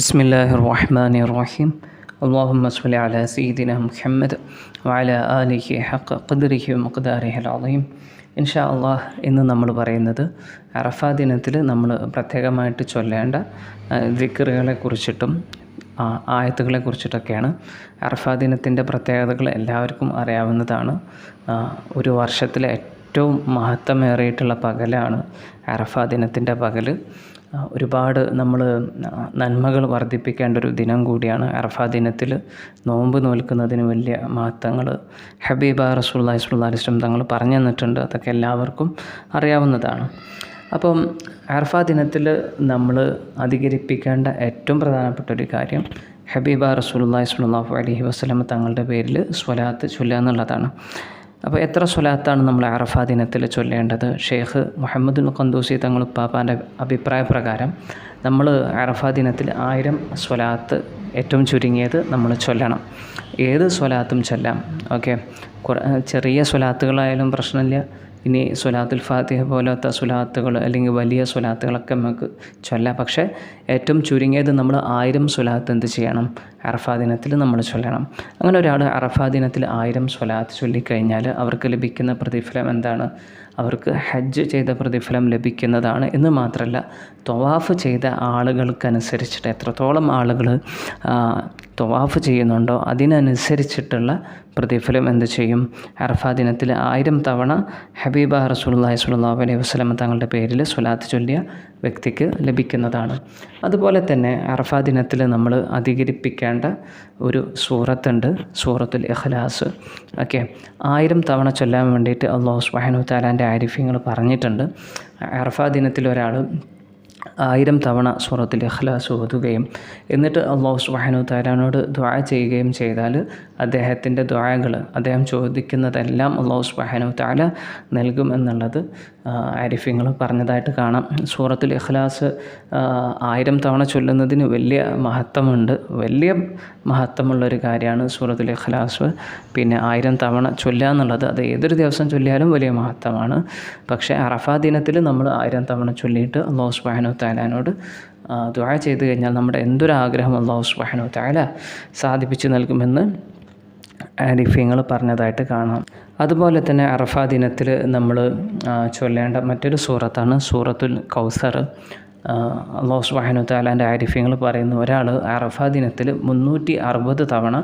بسم الله الرحمن الرحيم اللهم صل على سيدنا محمد وعلى آله حق قدره ومقداره العظيم ഇൻഷാ അള്ളാഹ് ഇന്ന് നമ്മൾ പറയുന്നത് അറഫാ ദിനത്തിൽ നമ്മൾ പ്രത്യേകമായിട്ട് ചൊല്ലേണ്ട ദിക്കറുകളെ കുറിച്ചിട്ടും ആയത്തുകളെ കുറിച്ചിട്ടൊക്കെയാണ് അറഫാ ദിനത്തിൻ്റെ പ്രത്യേകതകൾ എല്ലാവർക്കും അറിയാവുന്നതാണ് ആ, ഒരു വർഷത്തിലെ ഏറ്റവും മഹത്വമേറിയിട്ടുള്ള പകലാണ് അറഫാ ദിനത്തിൻ്റെ പകൽ ആ, ഒരുപാട് നമ്മൾ നന്മകൾ വർദ്ധിപ്പിക്കേണ്ട ഒരു ദിനം കൂടിയാണ് അറഫാ ദിനത്തിൽ നോമ്പ് നോൽക്കുന്നതിന് വലിയ മഹത്വങ്ങൾ ഹബീബ റസൂല്ലാ ഇസ്ലാസ്ലം തങ്ങൾ പറഞ്ഞു തന്നിട്ടുണ്ട്. അതൊക്കെ എല്ലാവർക്കും അറിയാവുന്നതാണ്. അപ്പം അർഫ ദിനത്തിൽ നമ്മൾ അധികരിപ്പിക്കേണ്ട ഏറ്റവും പ്രധാനപ്പെട്ട ഒരു കാര്യം ഹബീബ റസൂലുല്ലാഹി സ്വല്ലല്ലാഹു അലഹി വസല്ലം തങ്ങളുടെ പേരിൽ സ്വലാത്ത് ചൊല്ലുക എന്നുള്ളതാണ്. അപ്പോൾ എത്ര സ്വലാത്താണ് നമ്മൾ അറഫ ദിനത്തിൽ ചൊല്ലേണ്ടത്? ഷെയ്ഖ് മുഹമ്മദുൽ ഖന്ദൂസി തങ്ങൾ ഉപ്പാപ്പാന്റെ അഭിപ്രായ പ്രകാരം നമ്മൾ അറഫ ദിനത്തിൽ ആയിരം സ്വലാത്ത് ഏറ്റവും ചുരുങ്ങിയത് നമ്മൾ ചൊല്ലണം. ഏത് സ്വലാത്തും ചൊല്ലാം. ഓക്കെ. ചെറിയ സ്വലാത്തുകളായാലും പ്രശ്നമില്ല. ഇനി സ്വലാത്തുൽ ഫാത്തിഹ പോലത്തെ സ്വലാത്തുകൾ അല്ലെങ്കിൽ വലിയ സ്വലാത്തുകളൊക്കെ നമുക്ക് ചൊല്ലാം. പക്ഷേ ഏറ്റവും ചുരുങ്ങിയത് നമ്മൾ ആയിരം സ്വലാത്ത് എന്ത് ചെയ്യണം? അറഫാ ദിനത്തിൽ നമ്മൾ ചൊല്ലണം. അങ്ങനെ ഒരാൾ അറഫാ ദിനത്തിൽ ആയിരം സ്വലാത്ത് ചൊല്ലിക്കഴിഞ്ഞാൽ അവർക്ക് ലഭിക്കുന്ന പ്രതിഫലം എന്താണ്? അവർക്ക് ഹജ്ജ് ചെയ്ത പ്രതിഫലം ലഭിക്കുന്നതാണ് എന്ന് മാത്രമല്ല തൊവാഫ് ചെയ്ത ആളുകൾക്കനുസരിച്ചിട്ട് എത്രത്തോളം ആളുകൾ തൊവാഫ് ചെയ്യുന്നുണ്ടോ അതിനനുസരിച്ചിട്ടുള്ള പ്രതിഫലം എന്ത് ചെയ്യും? അറഫാ ദിനത്തിൽ ആയിരം തവണ ഹബീബ റസൂലുള്ളാഹി സുല്ലാ അലൈഹി വസല്ലം തങ്ങളുടെ പേരിൽ സ്വലാത്ത് ചൊല്ലിയ വ്യക്തിക്ക് ലഭിക്കുന്നതാണ്. അതുപോലെ തന്നെ അറഫാ ദിനത്തിൽ നമ്മൾ അധികരിപ്പിക്കേണ്ട ഒരു സൂറത്തുണ്ട് സൂറത്തുൽ ഇഖ്ലാസ്. ഓക്കെ. ആയിരം തവണ ചൊല്ലാൻ വേണ്ടിയിട്ട് അള്ളാഹു സുബ്ഹാനഹു താലാന്റെ ആരിഫ്യങ്ങൾ പറഞ്ഞിട്ടുണ്ട്. അറഫാ ദിനത്തിൽ ഒരാൾ ആയിരം തവണ സൂറത്തിൽ ഇഖ്ലാസ് ഓതുകയും എന്നിട്ട് അള്ളാഹു സുബാനു താരാനോട് ദ്വാ ചെയ്യുകയും ചെയ്താൽ അദ്ദേഹത്തിന്റെ ദ്വാകൾ അദ്ദേഹം ചോദിക്കുന്നതെല്ലാം അള്ളാഹു സുബാനു താല നൽകും എന്നുള്ളത് ആരിഫ്യങ്ങൾ പറഞ്ഞതായിട്ട് കാണാം. സൂറത്തിൽ ഇഖ്ലാസ് ആയിരം തവണ ചൊല്ലുന്നതിന് വലിയ മഹത്വമുണ്ട്. വലിയ മഹത്വമുള്ളൊരു കാര്യമാണ് സൂറത്തിൽ ഇഖ്ലാസ്. പിന്നെ ആയിരം തവണ ചൊല്ലുക എന്നുള്ളത് അത് ഏതൊരു ദിവസം ചൊല്ലിയാലും വലിയ മഹത്വമാണ്. പക്ഷേ അറഫാ ദിനത്തിൽ നമ്മൾ ആയിരം തവണ ചൊല്ലിയിട്ട് അള്ളാഹു സുബ്ഹാനഹു താലാനോട് ദുആ ചെയ്ത് കഴിഞ്ഞാൽ നമ്മുടെ എന്തൊരാഗ്രഹം അള്ളാഹു സുബ്ഹാനഹു താല സാധിപ്പിച്ചു നൽകുമെന്ന് ആരിഫ്യങ്ങൾ പറഞ്ഞതായിട്ട് കാണാം. അതുപോലെ തന്നെ അറഫാ ദിനത്തിൽ നമ്മൾ ചൊല്ലേണ്ട മറ്റൊരു സൂറത്താണ് സൂറത്തുൽ കൗസർ. അള്ളാഹു സുബ്ഹാനഹു താലാന്റെ ആരിഫ്യങ്ങൾ പറയുന്നു. ഒരാൾ അറഫ ദിനത്തിൽ മുന്നൂറ്റി അറുപത് തവണ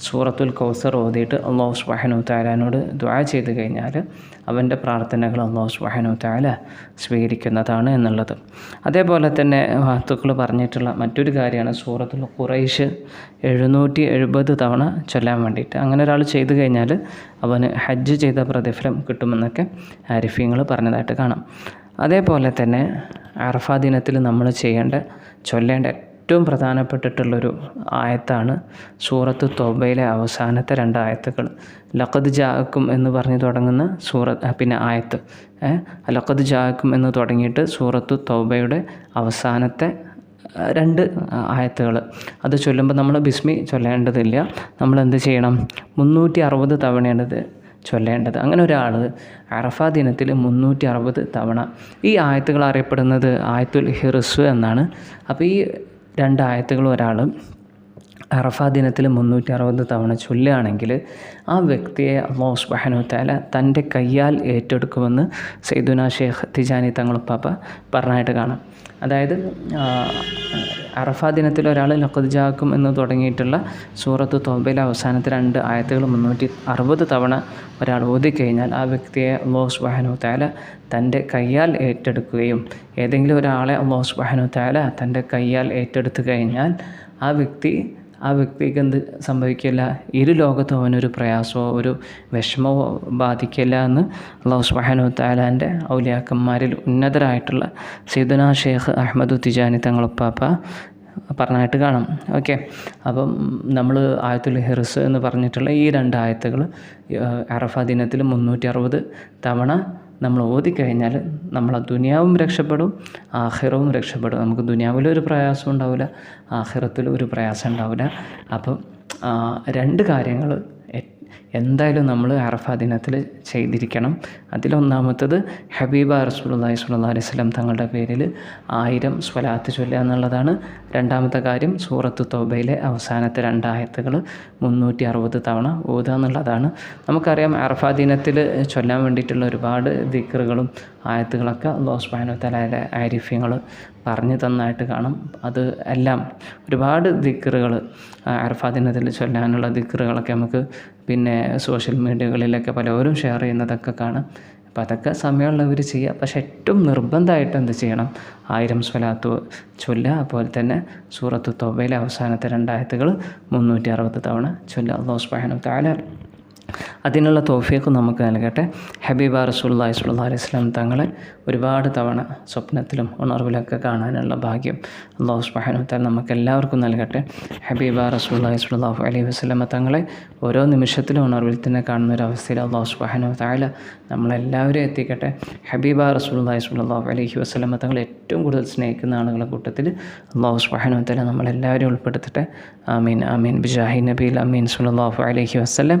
സൂറത്തുൽ കൗസർ ഓതിയിട്ട് അള്ളാഹു സുബ്ഹാനഹു താലാനോട് ദ്വാ ചെയ്ത് കഴിഞ്ഞാൽ അവന്റെ പ്രാർത്ഥനകൾ അള്ളാഹു സുബ്ഹാനഹു താല സ്വീകരിക്കുന്നതാണ് എന്നുള്ളത്. അതേപോലെ തന്നെ വാത്തുക്കൾ പറഞ്ഞിട്ടുള്ള മറ്റൊരു കാര്യമാണ് സൂറത്തുൽ ഖുറൈഷ് എഴുന്നൂറ്റി എഴുപത് തവണ ചൊല്ലാൻ വേണ്ടിയിട്ട്. അങ്ങനെ ഒരാൾ ചെയ്തു കഴിഞ്ഞാൽ അവന് ഹജ്ജ് ചെയ്ത പ്രതിഫലം കിട്ടുമെന്നൊക്കെ ആരിഫ്യങ്ങൾ പറഞ്ഞതായിട്ട് കാണാം. അതേപോലെ തന്നെ അറഫാ ദിനത്തിൽ നമ്മൾ ചെയ്യേണ്ട ചൊല്ലേണ്ട ഏറ്റവും പ്രധാനപ്പെട്ടിട്ടുള്ളൊരു ആയത്താണ് സൂറത്ത് തോബയിലെ അവസാനത്തെ രണ്ട് ആയത്തുകൾ. ലഖദ് ജാക്കും എന്ന് പറഞ്ഞ് തുടങ്ങുന്ന സൂറത്ത് പിന്നെ ആയത്ത്. ലഖദ് ജാക്കും എന്ന് തുടങ്ങിയിട്ട് സൂറത്ത് തോബയുടെ അവസാനത്തെ രണ്ട് ആയത്തുകൾ. അത് ചൊല്ലുമ്പോൾ നമ്മൾ ബിസ്മി ചൊല്ലേണ്ടതില്ല. നമ്മൾ എന്ത് ചെയ്യണം? മുന്നൂറ്റി അറുപത് തവണയാണിത് ചൊല്ലേണ്ടത്. അങ്ങനെ ഒരാൾ അറഫ ദിനത്തിൽ മുന്നൂറ്റി അറുപത് തവണ ഈ ആയത്തുകൾ അറിയപ്പെടുന്നത് ആയത്തുൽ ഹിർസ് എന്നാണ്. അപ്പോൾ ഈ രണ്ട് ആയത്തുകൾ ഒരാൾ അറഫ ദിനത്തിൽ മുന്നൂറ്റി അറുപത് തവണ ചൊല്ലുകയാണെങ്കിൽ ആ വ്യക്തിയെ അള്ളാഹു സുബാനു താല തന്റെ കയ്യാൽ ഏറ്റെടുക്കുമെന്ന് സൈദുന ഷേഖ് തിജാനി തങ്ങളുപ്പാപ്പ പറഞ്ഞായിട്ട് കാണാം. അതായത് അറഫാ ദിനത്തിൽ ഒരാൾ ലഖദ് ജാക്കും എന്ന് തുടങ്ങിയിട്ടുള്ള സൂറത്ത് തോബയിലെ അവസാനത്തെ രണ്ട് ആയത്തുകൾ മുന്നൂറ്റി അറുപത് തവണ ഒരാൾ ഓതിക്കഴിഞ്ഞാൽ ആ വ്യക്തിയെ അള്ളാഹു സുബ്ഹാനഹു തആല തന്റെ കയ്യാൽ ഏറ്റെടുക്കുകയും ഏതെങ്കിലും ഒരാളെ അള്ളാഹു സുബ്ഹാനഹു തആല തന്റെ കയ്യാൽ ഏറ്റെടുത്തു കഴിഞ്ഞാൽ ആ വ്യക്തി ആ വ്യക്തിക്ക് എന്ത് സംഭവിക്കില്ല? ഇരു ലോകത്തും അവനൊരു പ്രയാസമോ ഒരു വിഷമമോ ബാധിക്കില്ല എന്ന് അള്ളാഹു സുബാനു താലാന്റെ ഔലിയാക്കന്മാരിൽ ഉന്നതരായിട്ടുള്ള സീദന ഷേഖ് അഹമ്മദ് തിജാനി തങ്ങളുപ്പാപ്പ പറഞ്ഞായിട്ട് കാണാം. ഓക്കെ. അപ്പം നമ്മൾ ആയത്തുൽ ഹിർസ് എന്ന് പറഞ്ഞിട്ടുള്ള ഈ രണ്ട് ആയത്തുകൾ അറഫ ദിനത്തിൽ മുന്നൂറ്റി അറുപത് തവണ നമ്മൾ ഓതിക്കഴിഞ്ഞാൽ നമ്മളെ ദുനിയാവും രക്ഷപ്പെടും ആഹിറവും രക്ഷപ്പെടും. നമുക്ക് ദുനിയാവിലൊരു പ്രയാസം ഉണ്ടാവില്ല ആഹിറത്തിലും ഒരു പ്രയാസം ഉണ്ടാവില്ല. അപ്പം രണ്ട് കാര്യങ്ങൾ എന്തായാലും നമ്മൾ അറഫ ദിനത്തിൽ ചെയ്തിരിക്കണം. അതിലൊന്നാമത്തത് ഹബീബ റസൂലി സ്വല്ലല്ലാഹി അലൈഹി വസല്ലം തങ്ങളുടെ പേരിൽ ആയിരം സ്വലാത്ത് ചൊല്ലുക എന്നുള്ളതാണ്. രണ്ടാമത്തെ കാര്യം സൂറത്ത് തൗബയിലെ അവസാനത്തെ രണ്ടായത്തുകൾ മുന്നൂറ്റി അറുപത് തവണ ഓതുക എന്നുള്ളതാണ്. നമുക്കറിയാം അറഫ ദിനത്തിൽ ചൊല്ലാൻ വേണ്ടിയിട്ടുള്ള ഒരുപാട് ദിക്റുകളും ആയത്തുകളൊക്കെ അള്ളാഹു സുബ്ഹാനഹു തലയുടെ ആരിഫ്യങ്ങൾ പറഞ്ഞു തന്നായിട്ട് കാണും. അത് എല്ലാം ഒരുപാട് ദിക്കറുകൾ അർഫാദിനത്തിൽ ചൊല്ലാനുള്ള ദിക്കറുകളൊക്കെ നമുക്ക് പിന്നെ സോഷ്യൽ മീഡിയകളിലൊക്കെ പലവരും ഷെയർ ചെയ്യുന്നതൊക്കെ കാണാം. അപ്പോൾ അതൊക്കെ സമയമുള്ളവർ ചെയ്യുക. പക്ഷേ ഏറ്റവും നിർബന്ധമായിട്ട് എന്ത് ചെയ്യണം? ആയിരം സ്വലാത്ത് ചൊല്ലുക. അതുപോലെ തന്നെ സൂറത്ത് തൊവയിലെ അവസാനത്തെ രണ്ടായത്തുകൾ മുന്നൂറ്റി അറുപത് തവണ ചൊല്ലുക. അള്ളാഹു സുബ്ഹാനഹു തആല അതിനുള്ള തോഫിയൊക്കെ നമുക്ക് നൽകട്ടെ. ഹബീബ റസൂല്ലാഹി സ്വല്ലല്ലാഹി അലൈഹി വസല്ലം തങ്ങളെ ഒരുപാട് തവണ സ്വപ്നത്തിലും ഉണർവിലൊക്കെ കാണാനുള്ള ഭാഗ്യം അള്ളാഹു വതആല നമുക്ക് എല്ലാവർക്കും നൽകട്ടെ. ഹബീബ റസൂല്ലാഹി സ്വല്ലല്ലാഹു അലൈഹി വസ്ലമ തങ്ങളെ ഓരോ നിമിഷത്തിലും ഉണർവിൽ തന്നെ കാണുന്ന ഒരു അവസ്ഥയിൽ അള്ളാഹു സുബ്ഹാനഹു താല നമ്മളെല്ലാവരും എത്തിക്കട്ടെ. ഹബീബ റസൂലുള്ളാഹി സ്വല്ലല്ലാഹു അലൈഹി വസ്ലമ തങ്ങളെ ഏറ്റവും കൂടുതൽ സ്നേഹിക്കുന്ന ആളുകളുടെ കൂട്ടത്തിൽ അള്ളാഹു സുബ്ഹാനഹു താല നമ്മളെല്ലാവരും ഉൾപ്പെടുത്തട്ടെ. ആമീൻ ആമീൻ. ബിജാഹി നബീൽ അമീൻ സ്വല്ലല്ലാഹു അലൈഹി വസല്ലം.